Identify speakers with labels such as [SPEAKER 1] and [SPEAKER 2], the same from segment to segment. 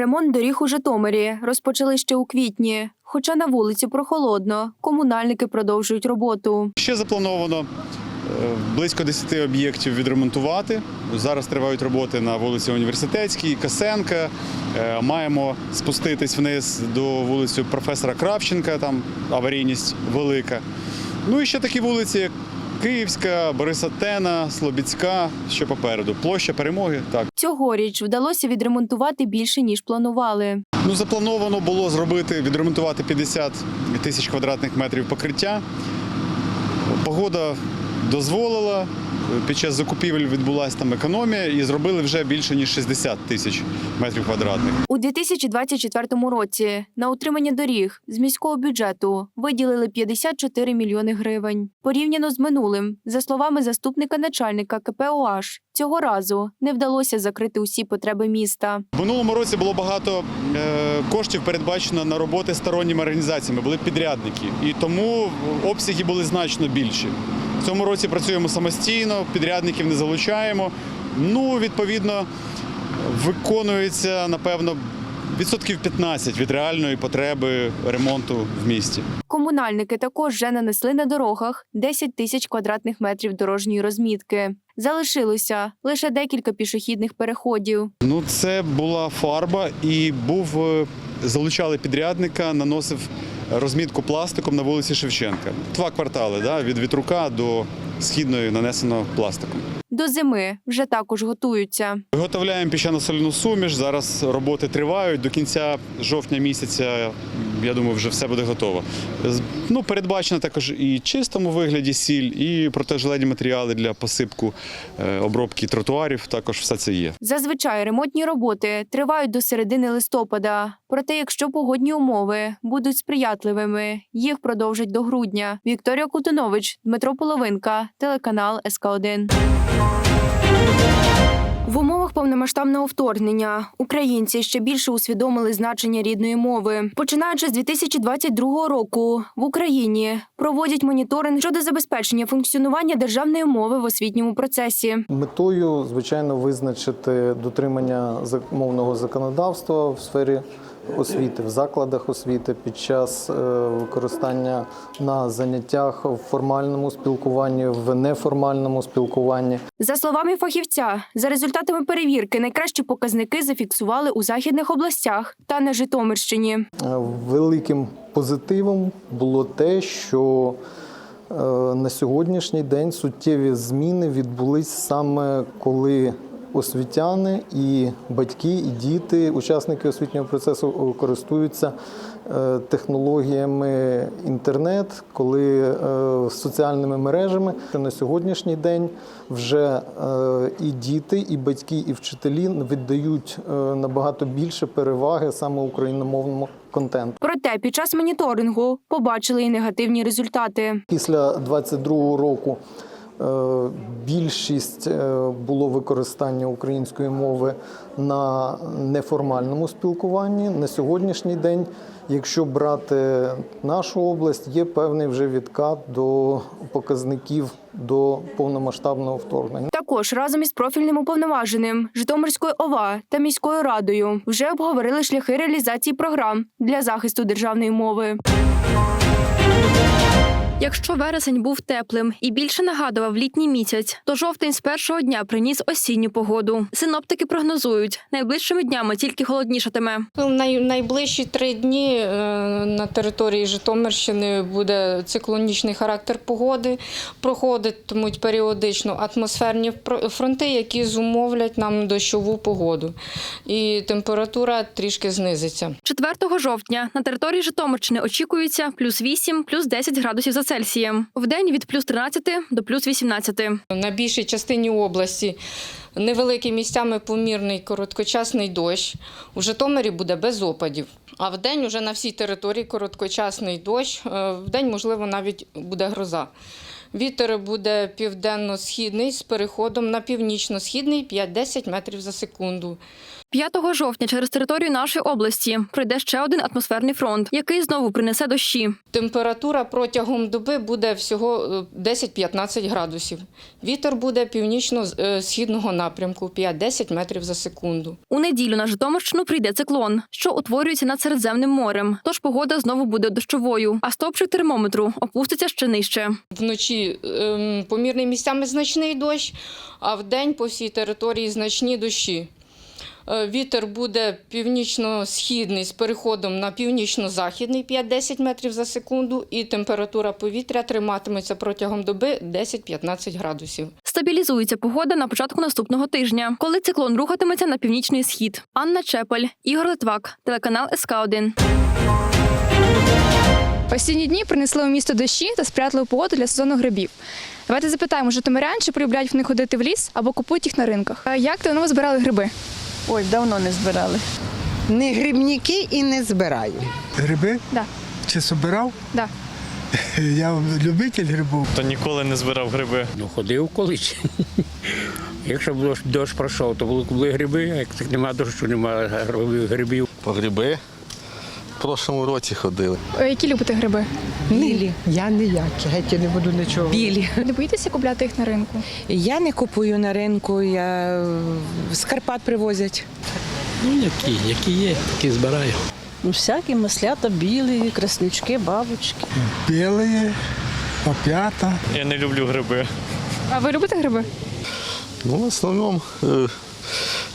[SPEAKER 1] Ремонт доріг у Житомирі розпочали ще у квітні. Хоча на вулиці прохолодно, комунальники продовжують роботу.
[SPEAKER 2] Ще заплановано е, близько 10 об'єктів відремонтувати. Зараз тривають роботи на вулиці Університетській, Косенка. Е, Маємо спуститись вниз до вулиці професора Кравченка, там аварійність велика. Ну і ще такі вулиці, як Київська, Борисатена, Слобідська, ще попереду. Площа перемоги. Так.
[SPEAKER 1] Цьогоріч вдалося відремонтувати більше ніж планували.
[SPEAKER 2] Ну, заплановано було зробити, відремонтувати 50 тисяч квадратних метрів покриття. Погода дозволила. Під час закупівель відбулася там економія і зробили вже більше ніж 60 тисяч метрів квадратних.
[SPEAKER 1] У 2024 році на утримання доріг з міського бюджету виділили 54 мільйони гривень. Порівняно з минулим, за словами заступника начальника КПОАЖ, цього разу не вдалося закрити усі потреби міста.
[SPEAKER 2] В минулому році було багато е, коштів передбачено на роботи сторонніми організаціями, були підрядники, і тому обсяги були значно більші. В цьому році працюємо самостійно, підрядників не залучаємо. Ну, відповідно, виконується, напевно, відсотків 15 від реальної потреби ремонту в місті.
[SPEAKER 1] Комунальники також вже нанесли на дорогах 10 тисяч квадратних метрів дорожньої розмітки. Залишилося лише декілька пішохідних переходів.
[SPEAKER 2] Ну, це була фарба, і був е, залучали підрядника, наносив розмітку пластиком на вулиці Шевченка. Два квартали да, від вітрука до східної нанесено пластиком.
[SPEAKER 1] До зими вже також готуються.
[SPEAKER 2] Виготовляємо піщано-соляну суміш. Зараз роботи тривають. До кінця жовтня місяця, я думаю, вже все буде готово. Ну, передбачено також і чистому вигляді сіль, і протижелені матеріали для посипку е, обробки тротуарів. Також все це є.
[SPEAKER 1] Зазвичай ремонтні роботи тривають до середини листопада. Проте, якщо погодні умови будуть сприятливими, їх продовжать до грудня. Вікторія Кутунович, Дмитро Половинка, телеканал СК 1 в умовах повномасштабного вторгнення українці ще більше усвідомили значення рідної мови. Починаючи з 2022 року в Україні проводять моніторинг щодо забезпечення функціонування державної мови в освітньому процесі.
[SPEAKER 3] Метою, звичайно, визначити дотримання мовного законодавства в сфері освіти, в закладах освіти під час е, використання на заняттях в формальному спілкуванні, в неформальному спілкуванні.
[SPEAKER 1] За словами фахівця, за результатами перевірки найкращі показники зафіксували у західних областях та на Житомирщині.
[SPEAKER 3] Е, Великим позитивом було те, що е, на сьогоднішній день суттєві зміни відбулись саме коли освітяни і батьки, і діти, учасники освітнього процесу користуються е, технологіями інтернет, коли е, соціальними мережами. На сьогоднішній день вже е, і діти, і батьки, і вчителі віддають набагато більше переваги саме україномовному контенту.
[SPEAKER 1] Проте під час моніторингу побачили і негативні результати.
[SPEAKER 3] Після 22-го року більшість е, було використання української мови на неформальному спілкуванні. На сьогоднішній день, якщо брати нашу область, є певний вже відкат до показників до повномасштабного вторгнення.
[SPEAKER 1] Також разом із профільним уповноваженим Житомирською ОВА та міською радою вже обговорили шляхи реалізації програм для захисту державної мови. Якщо вересень був теплим і більше нагадував літній місяць, то жовтень з першого дня приніс осінню погоду. Синоптики прогнозують, найближчими днями тільки холоднішатиме.
[SPEAKER 4] Ну, най, найближчі три дні е, на території Житомирщини буде циклонічний характер погоди. Проходитимуть періодично атмосферні фро- фронти, які зумовлять нам дощову погоду. І температура трішки знизиться.
[SPEAKER 1] 4 жовтня на території Житомирщини очікується плюс 8, плюс 10 градусів за Цельсієм. Вдень від плюс 13 до плюс 18.
[SPEAKER 4] На більшій частині області невеликий місцями помірний короткочасний дощ. У Житомирі буде без опадів. А вдень уже на всій території короткочасний дощ. Е, Вдень, можливо, навіть буде гроза. Вітер буде південно-східний з переходом на північно-східний 5-10 метрів за секунду.
[SPEAKER 5] 5 жовтня через територію нашої області пройде ще один атмосферний фронт, який знову принесе дощі.
[SPEAKER 4] Температура протягом доби буде всього е, 10-15 градусів. Вітер буде північно-східного напрямку 5-10 метрів за секунду.
[SPEAKER 5] У неділю на Житомирщину прийде циклон, що утворюється над Середземним морем. Тож погода знову буде дощовою, а стопчик термометру опуститься ще нижче.
[SPEAKER 4] Вночі ем, помірний місцями значний дощ, а вдень по всій території значні дощі. Е, Вітер буде північно-східний з переходом на північно-західний 5-10 метрів за секунду, і температура повітря триматиметься протягом доби 10-15 градусів.
[SPEAKER 5] Стабілізується погода на початку наступного тижня, коли циклон рухатиметься на північний схід. Анна Чепель, Ігор Литвак, телеканал СК 1
[SPEAKER 6] Осінні дні принесли у місто дощі та сприятливу погоду для сезону грибів. Давайте запитаємо житомирян, чи полюбляють вони ходити в ліс або купують їх на ринках. Е, Як давно ви збирали гриби?
[SPEAKER 7] Ой, давно не збирали. Не грибники і не збираю.
[SPEAKER 8] Гриби?
[SPEAKER 6] Да.
[SPEAKER 8] Чи збирав?
[SPEAKER 6] Да.
[SPEAKER 8] Я любитель грибів.
[SPEAKER 9] То ніколи не збирав гриби.
[SPEAKER 10] Ну, ходив колись. Якщо б дощ, дощ пройшов, то були, були гриби, а як так немає дощу, нема грибів- грибів.
[SPEAKER 11] По гриби в прошлому році ходили.
[SPEAKER 6] Е, Які любите гриби?
[SPEAKER 7] Білі. Я ніякі, геть я не буду нічого. Білі.
[SPEAKER 6] Не боїтеся купляти їх на ринку?
[SPEAKER 7] Я не купую на ринку, я з Карпат привозять.
[SPEAKER 10] Ну, які, які є, такі збираю.
[SPEAKER 12] Ну, всякі маслята, білі, краснючки, бабочки.
[SPEAKER 8] Білі, опята.
[SPEAKER 9] Я не люблю гриби.
[SPEAKER 6] А ви любите гриби?
[SPEAKER 11] Ну, в основному е,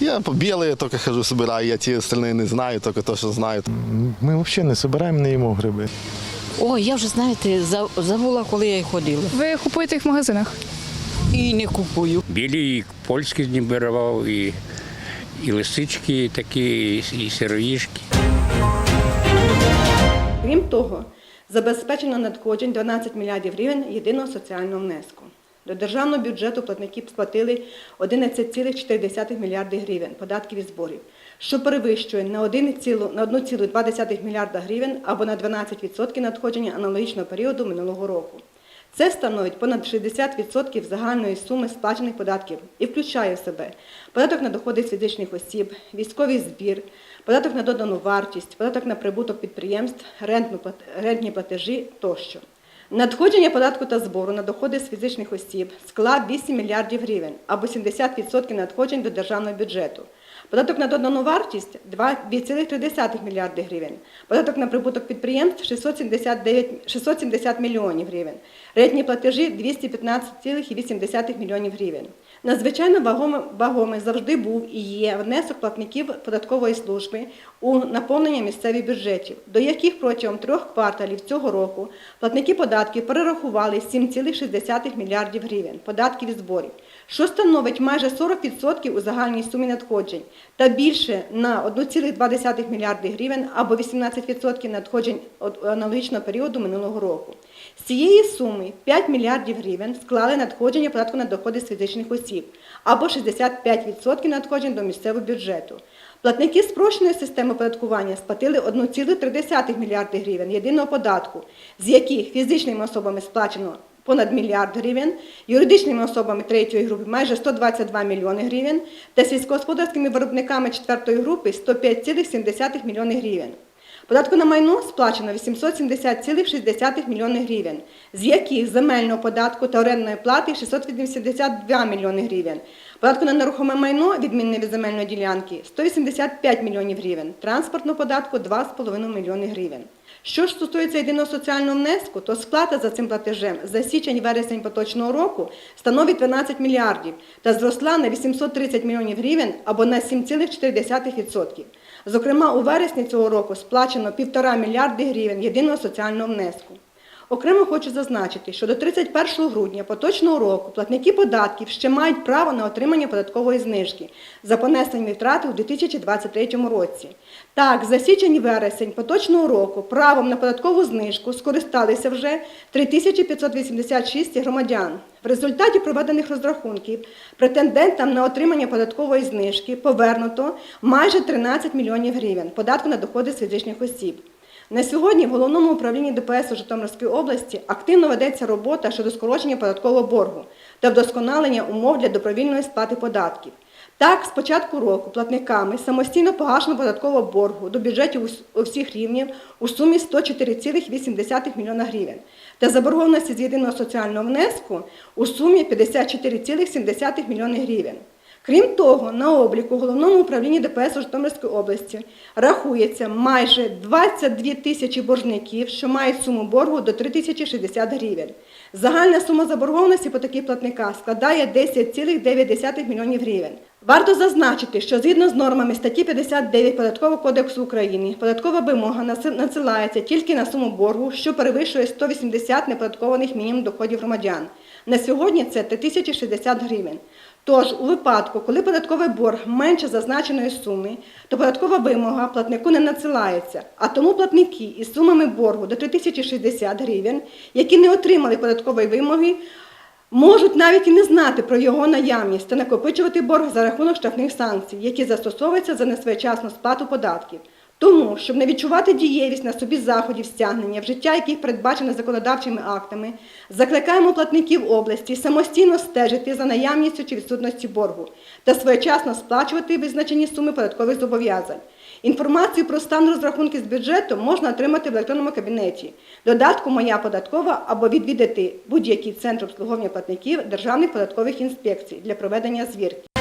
[SPEAKER 11] я по білі тільки хожу, збираю, я ті остальні не знаю, тільки те, що знаю.
[SPEAKER 8] Ми взагалі не збираємо, не їмо гриби.
[SPEAKER 12] Ой, я вже, знаєте, за- забула, коли я й ходила.
[SPEAKER 6] Ви купуєте їх в магазинах?
[SPEAKER 12] І не купую.
[SPEAKER 10] Білі і польські збирав, і, і лисички такі, і, і сироїшки.
[SPEAKER 13] Крім того, забезпечено надходжень 12 мільярдів гривень єдиного соціального внеску. До державного бюджету платники сплатили 11,4 мільярди гривень податків і зборів, що перевищує на 1,2 мільярда гривень або на 12% надходження аналогічного періоду минулого року. Це становить понад 60% загальної суми сплачених податків і включає в себе податок на доходи з фізичних осіб, військовий збір, податок на додану вартість, податок на прибуток підприємств, рентні платежі тощо. Надходження податку та збору на доходи з фізичних осіб склав 8 мільярдів гривень або 70% надходжень до державного бюджету. Податок на додану вартість 2,3 мільярди гривень. Податок на прибуток підприємств 679, 670 мільйонів гривень. Ретні платежі 215,8 мільйонів гривень. Надзвичайно вагомим, вагомий завжди був і є внесок платників податкової служби у наповнення місцевих бюджетів, до яких протягом трьох кварталів цього року платники податків перерахували 7,6 мільярдів гривень податків і зборів, що становить майже 40% у загальній сумі надходжень та більше на 1,2 мільярди гривень або 18% надходжень аналогічного періоду минулого року. З цієї суми 5 мільярдів гривень склали надходження податку на доходи з фізичних осіб або 65% надходжень до місцевого бюджету. Платники спрощеної системи оподаткування сплатили 1,3 мільярди гривень єдиного податку, з яких фізичними особами сплачено понад мільярд гривень, юридичними особами третьої групи майже 122 мільйони гривень та сільськогосподарськими виробниками четвертої групи 105,7 мільйони гривень. Податку на майно сплачено 870,6 мільйони гривень, з яких земельного податку та орендної плати 682 мільйони гривень. Податку на нерухоме майно, відмінне від земельної ділянки, 185 мільйонів гривень, транспортного податку 2,5 мільйони гривень. Що ж стосується єдиного соціального внеску, то сплата за цим платежем за січень-вересень поточного року становить 12 мільярдів та зросла на 830 мільйонів гривень або на 7,4%. Зокрема, у вересні цього року сплачено 1,5 мільярди гривень єдиного соціального внеску. Окремо хочу зазначити, що до 31 грудня поточного року платники податків ще мають право на отримання податкової знижки за понесені втрати у 2023 році. Так, за січень вересень поточного року правом на податкову знижку скористалися вже 3586 громадян. В результаті проведених розрахунків претендентам на отримання податкової знижки повернуто майже 13 мільйонів гривень податку на доходи з фізичних осіб. На сьогодні в головному управлінні ДПС у Житомирській області активно ведеться робота щодо скорочення податкового боргу та вдосконалення умов для добровільної сплати податків. Так, з початку року платниками самостійно погашено податкового боргу до бюджетів ус- усіх рівнів у сумі 104,8 млн гривень та заборгованості з єдиного соціального внеску у сумі 54,7 млн гривень. Крім того, на обліку в головному управлінні ДПС Житомирської області рахується майже 22 тисячі боржників, що мають суму боргу до 3060 гривень. Загальна сума заборгованості по таких платниках складає 10,9 млн гривень. Варто зазначити, що згідно з нормами статті 59 Податкового кодексу України, податкова вимога надсилається тільки на суму боргу, що перевищує 180 неподаткованих мінімум доходів громадян. На сьогодні це 3060 гривень. Тож, у випадку, коли податковий борг менше зазначеної суми, то податкова вимога платнику не надсилається, а тому платники із сумами боргу до 3060 гривень, які не отримали податкової вимоги, можуть навіть і не знати про його наявність та накопичувати борг за рахунок штрафних санкцій, які застосовуються за несвоєчасну сплату податків. Тому, щоб не відчувати дієвість на собі заходів стягнення, вжиття яких передбачено законодавчими актами, закликаємо платників області самостійно стежити за наявністю чи відсутності боргу та своєчасно сплачувати визначені суми податкових зобов'язань. Інформацію про стан розрахунки з бюджету можна отримати в електронному кабінеті, додатку Моя податкова або відвідати будь-який центр обслуговування платників Державних податкових інспекцій для проведення звірки.